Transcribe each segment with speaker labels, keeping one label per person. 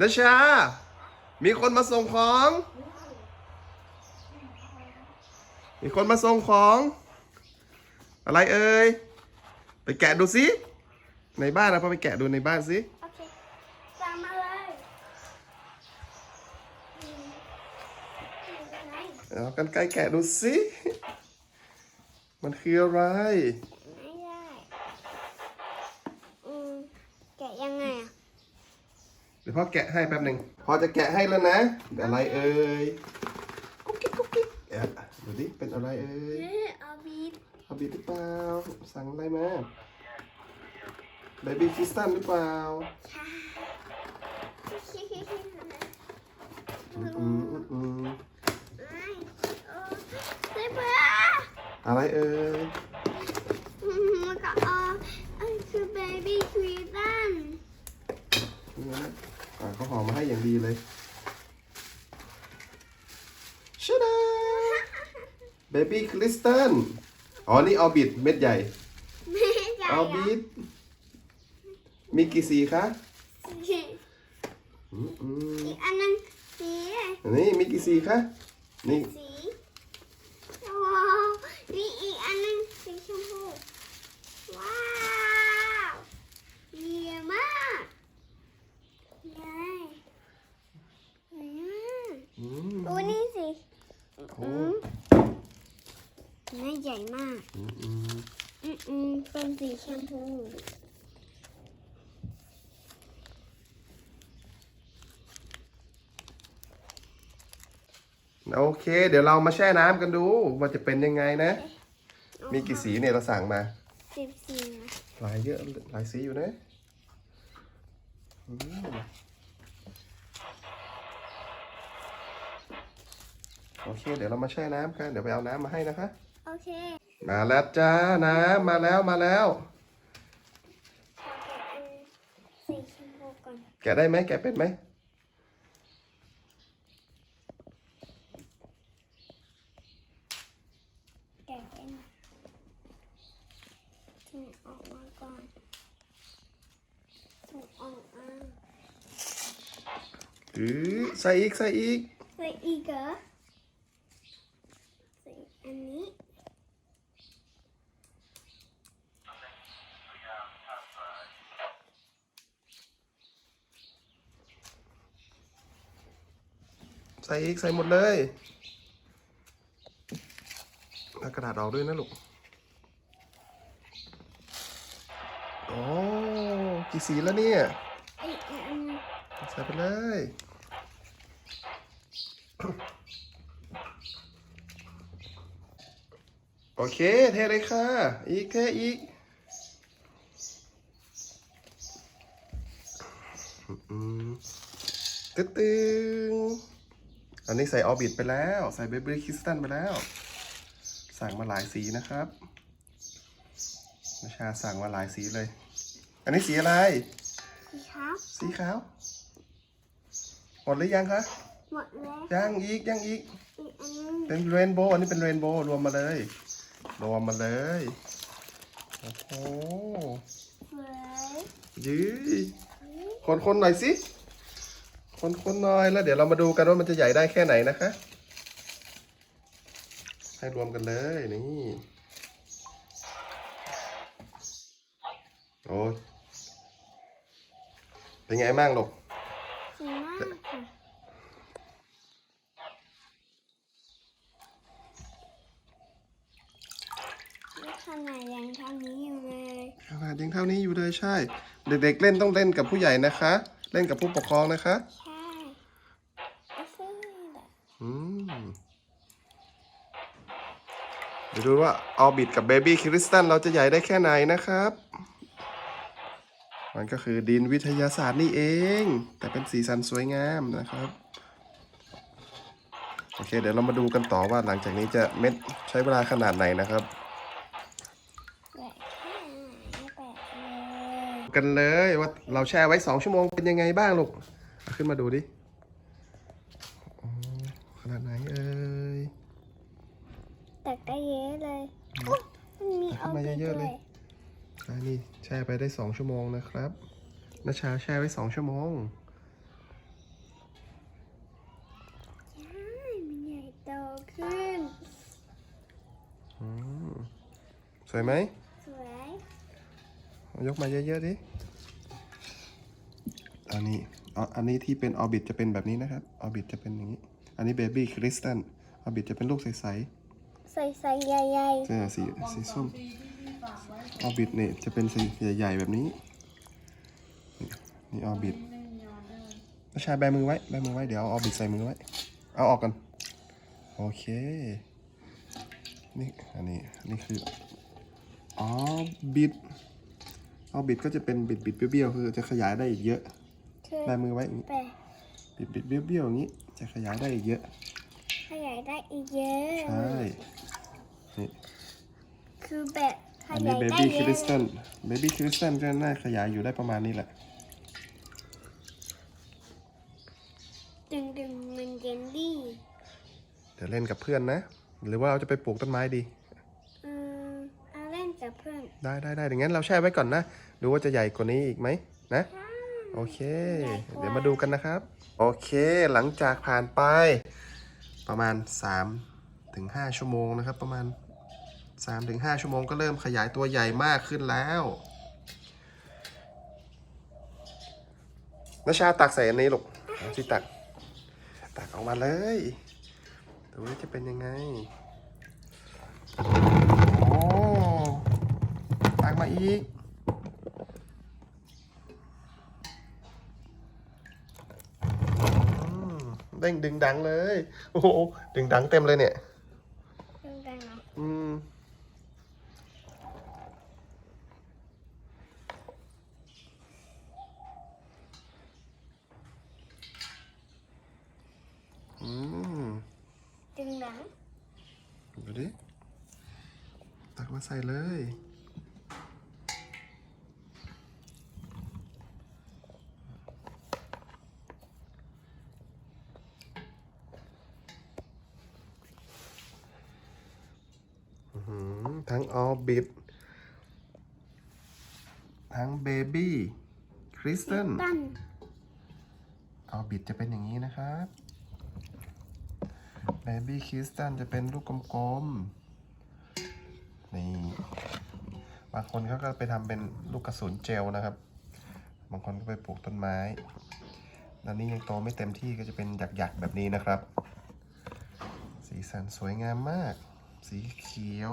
Speaker 1: นชา มีคนมาส่งของ มีคนมาส่งของ อะไรเอ่ย ไปแกะดูสิ ในบ้านนะพ่อไปแกะดูในบ้านสิ
Speaker 2: โอเคตามมาเลยอืมอยู่ไหน
Speaker 1: เอากันไกลแกะดูสิ มันคืออะไร
Speaker 2: ไม่ได้อืมแกะยังไงอะ
Speaker 1: เดี๋ ยวพ่อแกะให้แป๊บหนึ่งพ่อจะแกะให้แล้วนะเดี๋ยวอะไรเอ่ยกุ๊กกิ๊กกุ๊กกิ๊กแอะดูดิเป็นอะไรเอ่ย
Speaker 2: เอ๊ะเอาบีบ
Speaker 1: เอาบีบหรือเปล่าสั่งอะไรมาเบบี้คิสตันหรือเปล่า
Speaker 2: ใช่
Speaker 1: อืมอืมอืมอืม
Speaker 2: ไม่เออได้ปะ
Speaker 1: อะไรเอ่ย
Speaker 2: อืมมันก็เอออันคือเบบี้ครีตัน
Speaker 1: นี่นะอ่า เขาห่อมาให้อย่างดีเลยชดาเบบี้คริสตันอ๋อ นี่ออบิทเม็ดใหญ่
Speaker 2: ไม่ใช่
Speaker 1: ออบิทมีกี่สีคะอืมอืม
Speaker 2: อีกอันนึงสี
Speaker 1: นี่มีกี่สีคะนี่
Speaker 2: สีว้าวมีอีกอันนึงสีชมพูว้าวเยี่ยมมากยายอืม
Speaker 1: อืม
Speaker 2: ดูนี่สิ
Speaker 1: โอ้
Speaker 2: อืมน่าใหญ่มาก
Speaker 1: อืมอืม
Speaker 2: อืมอืมเป็นสีชมพู
Speaker 1: โอเค เดี๋ยวเรามาแช่น้ำกันดูว่าจะเป็นยังไงนะ มีกี่สีเนี่ยเราสั่งมา
Speaker 2: สิบสีนะ
Speaker 1: หลายเยอะหลายสีอยู่นะอืม โอเค เดี๋ยวเรามาแช่น้ำกัน เดี๋ยวไปเอาน้ำมาให้นะคะ
Speaker 2: โอเค
Speaker 1: มาแล้วจ้าน้ำมาแล้วมาแล้ว
Speaker 2: ขอแกะอันสีชมพูก่อน
Speaker 1: แกะได้ไหมแกะเป็นไหม
Speaker 2: แกะเป็นถูกออกมาก่อนถูกออกมา
Speaker 1: อือใส่อีกใส่อีก
Speaker 2: ใส่อีกเหรอใส่อันนี้
Speaker 1: ใส่อีกใส่หมดเลยเอากระดาษออกด้วยนะลูกโอ้กี่สีแล้วเนี่ย ใส่ไปเลย โอเค เทเลยค่ะ อีกเทอีกตึ๊ดตึง อันนี้ใส่ออบิทไปแล้ว ใส่เบบี้คริสตันไปแล้ว สั่งมาหลายสีนะครับนชาสั่งมาหลายสีเลย อันนี้สีอะไร
Speaker 2: สีขาว
Speaker 1: สีขาว หมดหรือยังคะ
Speaker 2: หมดแล้ว
Speaker 1: ยังอีกยังอีก
Speaker 2: อีกอันนึง
Speaker 1: เป็นเรนโบว์อันนี้เป็นเรนโบว์รวมมาเลย รวมมาเลย โอ้โห
Speaker 2: สวย
Speaker 1: ยืยคนคนๆหน่อยสิ คนคนๆหน่อยแล้วเดี๋ยวเรามาดูกันว่ามันจะใหญ่ได้แค่ไหนนะคะ ให้รวมกันเลยนี่โอ้ยเป็นไงบ้างลูก
Speaker 2: สวยมากค่ะแล้วขนาดยังเท่านี้อยู่เลย
Speaker 1: ขนาดยังเท่านี้อยู่เลยใช่ เด็กๆเล่นต้องเล่นกับผู้ใหญ่นะคะ เล่นกับผู้ปกครองนะคะ
Speaker 2: ใช่เอาเสื้อแบบ
Speaker 1: อืมเดี๋ยวดูว่าออบิทกับเบบี้คริสตันเราจะใหญ่ได้แค่ไหนนะครับ มันก็คือดินวิทยาศาสตร์นี่เอง แต่เป็นสีสันสวยงามนะครับ โอเค เดี๋ยวเรามาดูกันต่อว่าหลังจากนี้จะเม็ดใช้เวลาขนาดไหนนะครับกันเลยว่าเราแช่ไว้สองชั่วโมงเป็นยังไงบ้างลูก ขึ้นมาดูดิ ไอ้
Speaker 2: เยอะเลยโอ้มันมีเอาไป
Speaker 1: เยอะเลยอันนี้แช่ไปได้สองชั่วโมงนะครับนาชาแช่ไว้สองชั่วโมง ใ
Speaker 2: ช่มันใหญ่โตขึ้น
Speaker 1: สวยไหม
Speaker 2: สวย
Speaker 1: ยกมาเยอะๆดิ อันนี้อ๋ออันนี้ที่เป็นออบิทจะเป็นแบบนี้นะครับ ออบิทจะเป็นอย่างนี้ อันนี้เบบี้คริสตันออบิทจะเป็นลูกใส
Speaker 2: ใส่ใส่ใหญ่ใหญ่
Speaker 1: ๆเจอสีสีส้มออบิทเนี่ยจะเป็นสีใหญ่ ๆ แบบนี้ นี่นี่ออบิทนัชชาแบมือไว้ แบมือไว้ เดี๋ยวเอาออบิทใส่มือไว้ เอาออกกัน โอเค นี่ อันนี้อันนี้คือออบิทออบิทก็จะเป็นบิดบิดๆเบี้ยวๆ คือจะขยายได้อีกเยอะ
Speaker 2: เธอ
Speaker 1: แบมือไว้อย่างนี้
Speaker 2: แปะ
Speaker 1: บิดบิดๆเบี้ยวๆอย่างนี้ จะขยายได้อีกเยอะ
Speaker 2: ขยายได้อีกเยอะ
Speaker 1: ใช่นี่
Speaker 2: คือแบบข
Speaker 1: อัน
Speaker 2: ยา
Speaker 1: นี้
Speaker 2: ย
Speaker 1: เบ
Speaker 2: ได้
Speaker 1: บี้
Speaker 2: เย
Speaker 1: คริ
Speaker 2: อะ
Speaker 1: สตัลเบบี้คริสตัลก็น่าขยายอยู่ได้ประมาณนี้แหละ
Speaker 2: ดึงดึงมันเยนดี้
Speaker 1: เดี๋ยวเล่นกับเพื่อนนะ หรือว่าเราจะไปปลูกต้นไม้ดี
Speaker 2: อืมเอาเล่นกับเพื่อน
Speaker 1: ได้ได้ได้อย่างนั้นเราแช่ไว้ก่อนนะ ดูว่าจะใหญ่กว่านี้อีกไหมนะ โอเค เดี๋ยวมาดูกันนะครับ โอเค หลังจากผ่านไป ประมาณ3ถึง5ชั่วโมงนะครับ ประมาณ 3ถึง5ชั่วโมงก็เริ่มขยายตัวใหญ่มากขึ้นแล้วนชาตักใส่อันนี้ลูกเอาที่ตัก ตักออกมาเลยดูว่าจะเป็นยังไง โอ้ ตักมาอีกอืมเด้งดึงดังเลย โอ้โหดึงดังเต็มเลยเนี่ย
Speaker 2: ดึงดังเหรอ
Speaker 1: อืม อืม
Speaker 2: ดึงดัง
Speaker 1: ดูดิ ตักมา ใส่เลยอื้อหือทั้งออบิททั้งเบบี้คริสตัน
Speaker 2: ตั้น
Speaker 1: ออบิทจะเป็นอย่างนี้นะครับเบบี้คริสตันจะเป็นลูกกลมๆ นี่บางคนเขาก็ไปทำเป็นลูกกระสุนเจลนะครับ บางคนก็ไปปลูกต้นไม้แล้วนี่ยังโตไม่เต็มที่ก็จะเป็นหยักๆแบบนี้นะครับ สีสันสวยงามมาก สีเขียว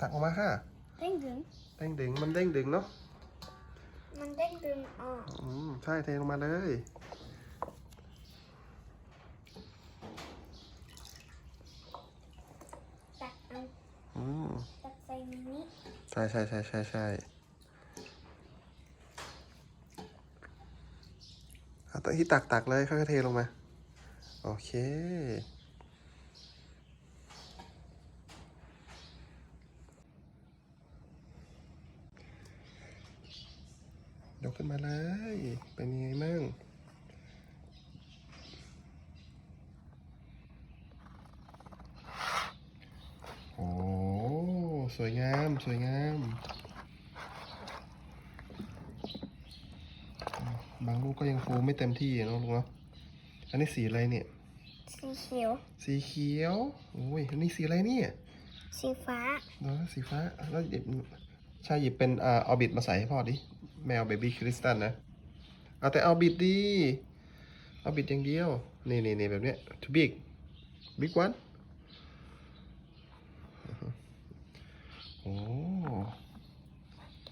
Speaker 1: ตักออกมาค่ะ
Speaker 2: เด้งดึง
Speaker 1: เด้งดึง มันเด้งดึงเนาะ
Speaker 2: มันเด้งดึงออก
Speaker 1: อืมใช่เทลงมาเลย
Speaker 2: ตักเอา
Speaker 1: อืม
Speaker 2: ตักใส่ในนี้
Speaker 1: ใช่ใช่ใช่ใช่ใช่เอาตัวที่ตักตักเลยค่อยๆเทลงมา โอเค ยกขึ้นมาเลย เป็นยังไงมังโอ้ สวยงาม สวยงาม บางลูกก็ยังฟูไม่เต็มที่เนอะลูกเนาะ อันนี้สีอะไรเนี่ย
Speaker 2: สีเขียว
Speaker 1: สีเขียว โอ้ย อันนี้สีอะไรเนี่ย
Speaker 2: สีฟ้า
Speaker 1: เนาะสีฟ้า แล้วหยิบใช่หยิบเป็นอ่าออบิทมาใส่ให้พ่อดิ แมวเบบี้คริสตันนะ เอาแต่ออบิทดีออบิทอย่างเดียว นี่นี่นี่แบบเนี้ย too big big one อ้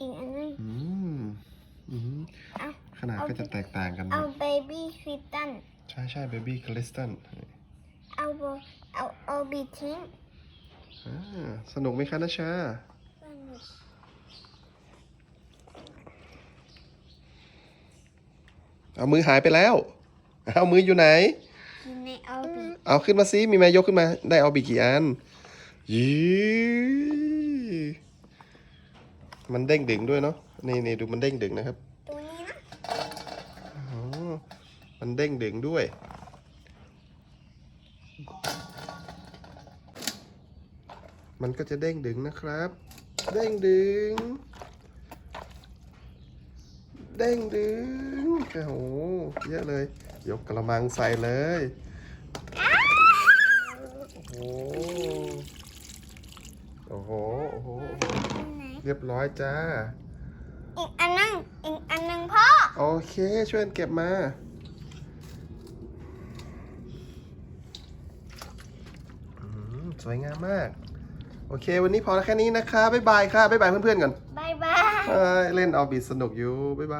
Speaker 2: อีกอันนึง
Speaker 1: อืมอืม
Speaker 2: เอา
Speaker 1: ขนาดก็จะแตกต่างกัน
Speaker 2: เอา
Speaker 1: นะ
Speaker 2: เบบี้คริสตัน
Speaker 1: ใช่ใช่เบบี้คริสตัน
Speaker 2: เอาโบเอาเอาบีทิ้ง
Speaker 1: อ่าสนุกไหมคะนัชชาเอามือหายไปแล้ว เอามืออยู่ไหน
Speaker 2: กินในเอาบี
Speaker 1: เอาขึ้นมาซิมีแม่ยกขึ้นมา ได้เอาบีกี่อันยี มันเด้งดึงด้วยเนาะนี่นี่ดูมันเด้งดึงนะครับ
Speaker 2: ตัวนี้นะ
Speaker 1: อ๋อมันเด้งดึงด้วยมันก็จะเด้งดึงนะครับ เด้งดึง เด้งดึง โอ้โห เยอะเลย ยกกระมังใส่เลย โอ้โอ้ โหโอ้โห
Speaker 2: อันไหน
Speaker 1: เรียบร้อยจ้า
Speaker 2: อีกอันนึงอีกอันนึงพ่อ
Speaker 1: โอเค ช่วยกันเก็บมาอืมสวยงามมาก โอเค วันนี้พอแล้วแค่นี้นะคะ บ๊ายบายค่ะ บ๊ายบายเพื่อนๆก่อน
Speaker 2: บายบาย
Speaker 1: เอ้ยเล่นออบิทสนุกอยู่ บ๊ายบาย